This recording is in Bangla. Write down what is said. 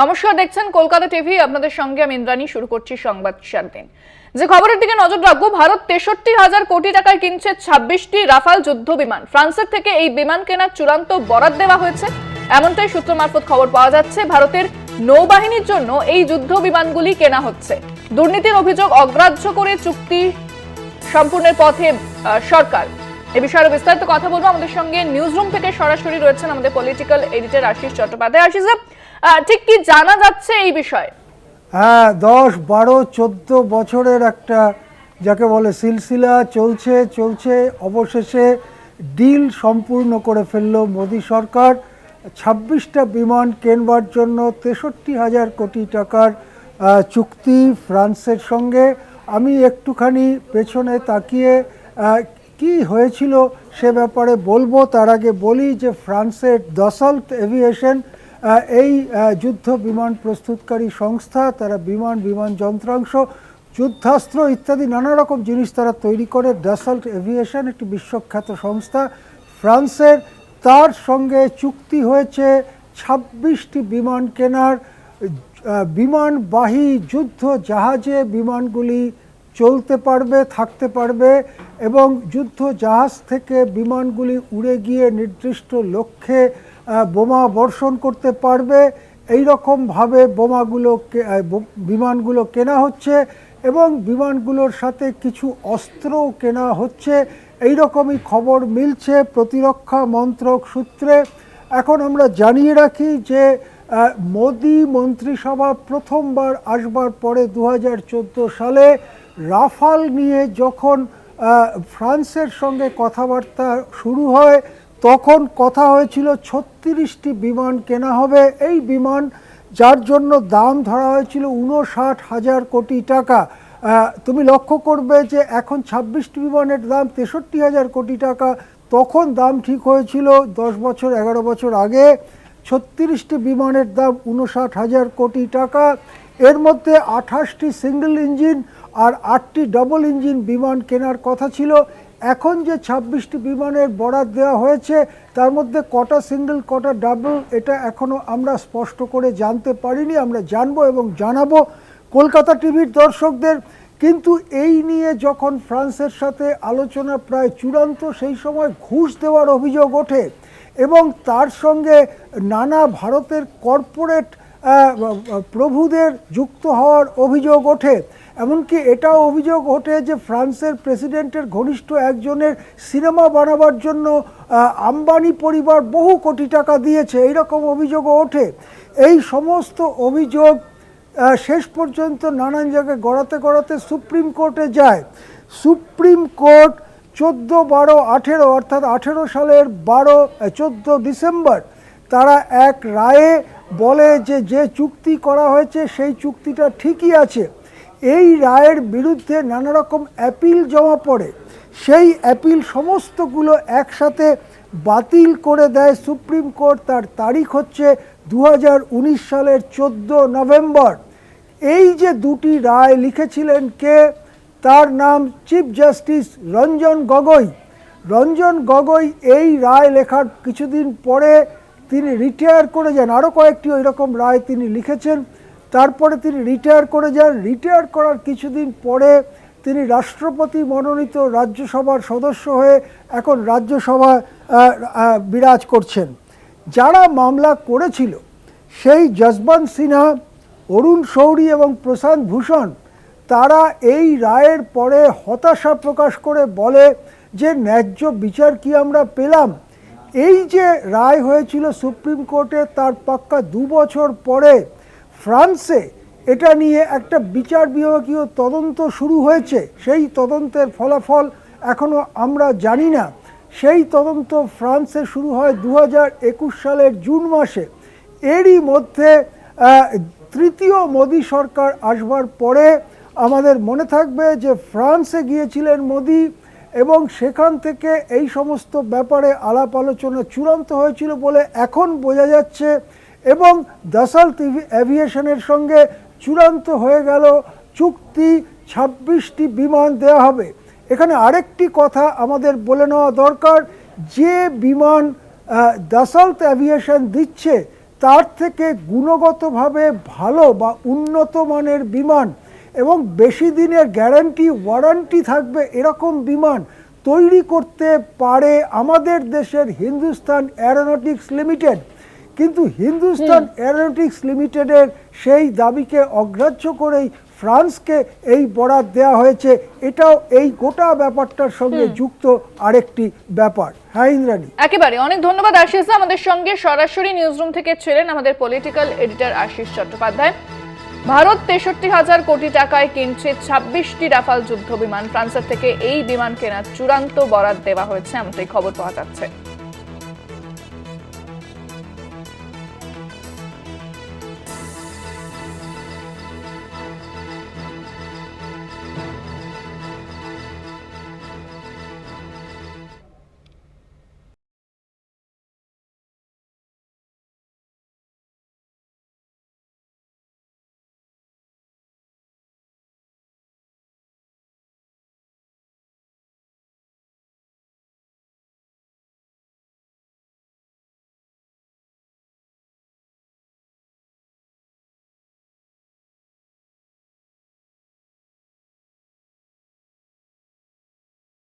নমস্কার, দেখছেন কলকাতা টিভি আপনাদের সঙ্গে আমি ইন্দ্রাণী, শুরু করছি সংবাদ সাত দিন যে খবরের দিকে নজর রাখব, ভারত তেষট্টি হাজার কোটি টাকায় কিনছে ছাব্বিশটি রাফাল যুদ্ধ বিমান। ফ্রান্সের থেকে এই বিমান কেনার চূড়ান্ত বরাদ দেওয়া হয়েছে। এমনটাই সূত্র মারফত খবর পাওয়া যাচ্ছে, ভারতের নৌবাহিনীর জন্য এই যুদ্ধ বিমানগুলি কেনা হচ্ছে। দুর্নীতির অভিযোগ অগ্রাহ্য করে চুক্তি সম্পূর্ণের পথে সরকার। এ বিষয়ে বিস্তারিত কথা বলব। আমাদের সঙ্গে নিউজ রুম থেকে সরাসরি রয়েছেন আমাদের পলিটিক্যাল এডিটর আশিস চট্টোপাধ্যায়। আশিস ঠিক কি জানা যাচ্ছে এই বিষয়ে? হ্যাঁ দশ, বারো, চোদ্দ বছরের একটা যাকে বলে সিলসিলা চলছে চলছে। অবশেষে ডিল সম্পূর্ণ করে ফেলল মোদী সরকার। ছাব্বিশটা বিমান কেনবার জন্য তেষট্টি হাজার কোটি টাকার চুক্তি ফ্রান্সের সঙ্গে। আমি একটুখানি পেছনে তাকিয়ে কি হয়েছিল সে ব্যাপারে বলব? তার আগে বলি যে ফ্রান্সের দসাল্ট এভিয়েশন এই যুদ্ধ বিমান প্রস্তুতকারী সংস্থা, তারা বিমান বিমান যন্ত্রাংশ, যুদ্ধাস্ত্র ইত্যাদি নানা রকম জিনিস তারা তৈরি করে। ডাসাল্ট এভিয়েশন একটি বিশ্বখ্যাত সংস্থা। ফ্রান্সের তার সঙ্গে চুক্তি হয়েছে ছাব্বিশটি বিমান কেনার। বিমানবাহী যুদ্ধ জাহাজে বিমানগুলি চলতে পারবে, থাকতে পারবে এবং যুদ্ধ জাহাজ থেকে বিমানগুলি উড়ে গিয়ে নির্দিষ্ট লক্ষ্যে বোমা বর্ষণ করতে পারবে। এই রকমভাবে বোমাগুলো বিমানগুলো কেনা হচ্ছে এবং বিমানগুলোর সাথে কিছু অস্ত্রও কেনা হচ্ছে। এই রকমই খবর মিলছে প্রতিরক্ষা মন্ত্রক সূত্রে। এখন আমরা জানিয়ে রাখি যে মোদি মন্ত্রিসভা প্রথমবার আসবার পরে দু হাজার চোদ্দ সালে রাফাল নিয়ে যখন ফ্রান্সের সঙ্গে কথাবার্তা শুরু হয় তখন কথা হয়েছিল ছত্রিশটি বিমান কেনা হবে। এই বিমান, যার জন্য দাম ধরা হয়েছিল উনষাট হাজার কোটি টাকা। তুমি লক্ষ্য করবে যে এখন ছাব্বিশটি বিমানের দাম তেষট্টি হাজার কোটি টাকা। তখন দাম ঠিক হয়েছিল দশ বছর, এগারো বছর আগে। ছত্রিশটি বিমানের দাম উনষাট হাজার কোটি টাকা। এর মধ্যে আঠাশটি সিঙ্গেল ইঞ্জিন আর আটটি ডবল ইঞ্জিন বিমান কেনার কথা ছিল। এখন যে ছাব্বিশটি বিমানের বরাদ দেওয়া হয়েছে, তার মধ্যে কটা সিঙ্গেল কটা ডাবল এটা এখনও আমরা স্পষ্ট করে জানতে পারিনি। আমরা জানব এবং জানাব কলকাতা টিভির দর্শকদের। কিন্তু এই নিয়ে যখন ফ্রান্সের সাথে আলোচনা প্রায় চূড়ান্ত, সেই সময় ঘুষ দেওয়ার অভিযোগ ওঠে এবং তার সঙ্গে নানা ভারতের কর্পোরেট প্রভুদের যুক্ত হওয়ার অভিযোগ ওঠে। এমনকি এটাও অভিযোগ ওঠে যে ফ্রান্সের প্রেসিডেন্টের ঘনিষ্ঠ একজনের সিনেমা বানাবার জন্য আম্বানি পরিবার বহু কোটি টাকা দিয়েছে। এইরকম অভিযোগও ওঠে। এই সমস্ত অভিযোগ শেষ পর্যন্ত নানান জায়গায় গড়াতে গড়াতে সুপ্রিম কোর্টে যায়। সুপ্রিম কোর্ট চোদ্দ বারো আঠেরো, অর্থাৎ আঠেরো সালের বারো চোদ্দ ডিসেম্বর, তারা এক রায়ে বলে যে যে চুক্তি করা হয়েছে, সেই চুক্তিটা ঠিকই আছে। এই রায়ের বিরুদ্ধে নানা রকম অ্যাপিল জমা পড়ে। সেই অ্যাপিল সমস্তগুলো একসাথে বাতিল করে দেয় সুপ্রিম কোর্ট। তার তারিখ হচ্ছে দু হাজার উনিশ সালের চোদ্দ নভেম্বর। এই যে দুটি রায় লিখেছিলেন কে? তার নাম চিফ জাস্টিস রঞ্জন গগৈ। রঞ্জন গগৈ এই রায় লেখার কিছুদিন পরে তিনি রিটায়ার করে যান। আরও কয়েকটি ওই রকম রায় তিনি লিখেছেন। তারপরে তিনি রিটায়ার করে যান। রিটায়ার করার কিছুদিন পরে তিনি রাষ্ট্রপতি মনোনীত রাজ্যসভার সদস্য হয়ে এখন রাজ্যসভা আহ, আহ, বিরাজ করছেন। যারা মামলা করেছিল সেই যশবন্ত সিনহা অরুণ শৌরি এবং প্রশান্ত ভূষণ তারা এই রায়ের পরে হতাশা প্রকাশ করে বলে যে ন্যায্য বিচার কি আমরা পেলাম? এই যে রায় হয়েছিল সুপ্রিম কোর্টে তার পাক্কা দু বছর পরে ফ্রান্সে এটা নিয়ে একটা বিচার বিভাগীয় তদন্ত শুরু হয়েছে। সেই তদন্তের ফলাফল এখনও আমরা জানি না। সেই তদন্ত ফ্রান্সে শুরু হয় দু হাজার একুশ সালের জুন মাসে। এরই মধ্যে তৃতীয় মোদী সরকার আসবার পরে আমাদের মনে থাকবে যে ফ্রান্সে গিয়েছিলেন মোদী এবং সেখান থেকে এই সমস্ত ব্যাপারে আলাপ আলোচনা চূড়ান্ত হয়েছিল বলে এখন বোঝা যাচ্ছে এবং দাসাল অ্যাভিয়েশনের সঙ্গে চূড়ান্ত হয়ে গেল চুক্তি ছাব্বিশটি বিমান দেওয়া হবে। এখানে আরেকটি কথা আমাদের বলে নেওয়া দরকার, যে বিমান দাসাল্ট অ্যাভিয়েশন দিচ্ছে তার থেকে গুণগতভাবে ভালো বা উন্নত মানের বিমান এবং বেশি দিনের গ্যারান্টি, ওয়ারান্টি থাকবে এরকম বিমান তৈরি করতে পারে আমাদের দেশের হিন্দুস্তান অ্যারোনটিক্স লিমিটেড। কিন্তু হিন্দুস্তান অ্যারোনটিক্স লিমিটেডের সেই দাবিকে অগ্রাহ্য করেই ফ্রান্সকে এই বরাদ দেওয়া হয়েছে। এটাও এই গোটা ব্যাপারটার সঙ্গে যুক্ত আরেকটি ব্যাপার। হ্যাঁ ইন্দ্রাণী। একেবারে। অনেক ধন্যবাদ আশিস আমাদের সঙ্গে সরাসরি নিউজরুম থেকে ছিলেন আমাদের পলিটিক্যাল এডিটর আশিস চট্টোপাধ্যায়। ভারত তেষট্টি হাজার কোটি টাকায় কিনছে ছাব্বিশটি রাফাল যুদ্ধ বিমান ফ্রান্সের থেকে এই বিমান কেনার চূড়ান্ত বরাদ দেওয়া হয়েছে। এমনটাই খবর পাওয়া যাচ্ছে।